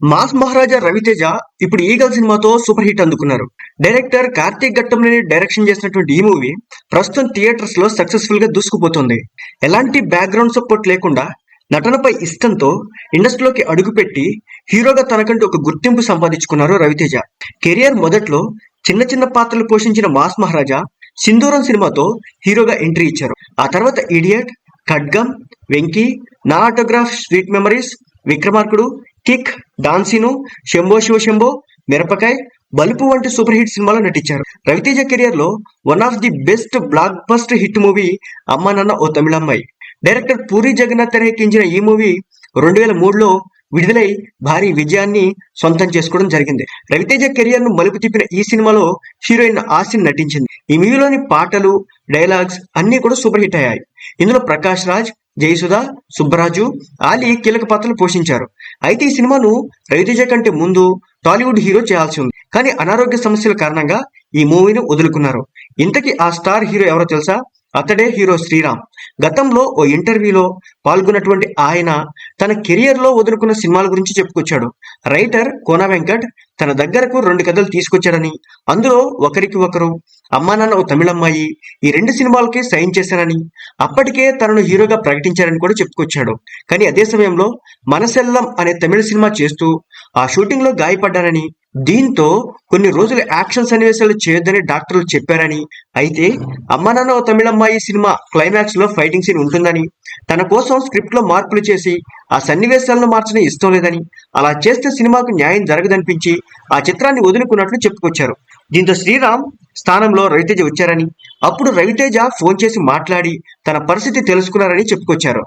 Mass మహారాజా రవితేజ ఇప్పుడు Eagle సినిమాతో super hit అందుకున్నారు. డైరెక్టర్ కార్తీక్ ఘట్టంలోని డైరెక్షన్ చేసినటువంటి ఈ మూవీ ప్రస్తుతం థియేటర్స్లో సక్సెస్ఫుల్గా దూసుకుపోతుంది. ఎలాంటి బ్యాక్గ్రౌండ్ సపోర్ట్ లేకుండా నటనపై ఇష్టంతో ఇండస్ట్రీలోకి అడుగుపెట్టి హీరోగా తనకంటూ ఒక గుర్తింపు సంపాదించుకున్నారు రవితేజ. కెరియర్ మొదట్లో చిన్న చిన్న పాత్రలు పోషించిన మాస్ మహారాజా సింధూరం సినిమాతో హీరోగా ఎంట్రీ ఇచ్చారు. ఆ తర్వాత Idiot Khadgam Venky Naa Autograph Sweet Memories Vikramarkudu Kick డాన్సిను Shambho Shiva Shambho Mirapakay Balupu వంటి సూపర్ హిట్ సినిమాలో నటించారు. రవితేజ కెరియర్లో one of the best block hit movie Amma Nanna O Tamilammayi. Director Puri Jagannadh తెరకెక్కించిన ఈ మూవీ రెండు వేల మూడులో విడుదలై భారీ విజయాన్ని సొంతం చేసుకోవడం జరిగింది. రవితేజ కెరియర్ను మలుపు తిప్పిన ఈ సినిమాలో హీరోయిన్ ఆసిన్ నటించింది. ఈ మూవీలోని పాటలు డైలాగ్స్ అన్ని కూడా సూపర్ హిట్ అయ్యాయి. ఇందులో ప్రకాష్ రాజ్ జయసుధ సుబ్బరాజు ఆలీ కీలక పాత్రలు పోషించారు. అయితే ఈ సినిమాను రవితేజ కంటే ముందు టాలీవుడ్ హీరో చేయాల్సి ఉంది. కానీ అనారోగ్య సమస్యల కారణంగా ఈ మూవీని వదులుకున్నారు. ఇంతకీ ఆ స్టార్ హీరో ఎవరో తెలుసా? అతడే హీరో శ్రీరామ్. గతంలో ఓ ఇంటర్వ్యూలో పాల్గొన్నటువంటి ఆయన తన కెరియర్లో వదులుకున్న సినిమాల గురించి చెప్పుకొచ్చాడు. రైటర్ కోన వెంకట్ తన దగ్గరకు రెండు కథలు తీసుకొచ్చాడని అందులో ఒకరికి ఒకరు అమ్మా నాన్న ఓ తమిళమ్మాయి ఈ రెండు సినిమాలకి సైన్ చేశానని అప్పటికే తనను హీరోగా ప్రకటించారని కూడా చెప్పుకొచ్చాడు. కానీ అదే సమయంలో మనసెల్లం అనే తమిళ సినిమా చేస్తూ ఆ షూటింగ్లో గాయపడ్డానని దీంతో కొన్ని రోజులు యాక్షన్ సన్నివేశాలు చేయొద్దని డాక్టర్లు చెప్పారని. అయితే అమ్మానాన్న ఓ తమిళమ్మాయి సినిమా క్లైమాక్స్లో ఫైటింగ్ సీన్ ఉంటుందని. తన కోసం స్క్రిప్ట్లో మార్పులు చేసి ఆ సన్నివేశాలను మార్చడం ఇష్టం లేదని. అలా చేస్తే సినిమాకు న్యాయం జరగదనిపించి ఆ చిత్రాన్ని వదులుకున్నట్లు చెప్పుకొచ్చారు. దీంతో శ్రీరామ్ స్థానంలో రవితేజ వచ్చారని. అప్పుడు రవితేజ ఫోన్ చేసి మాట్లాడి తన పరిస్థితి తెలుసుకున్నారని చెప్పుకొచ్చారు.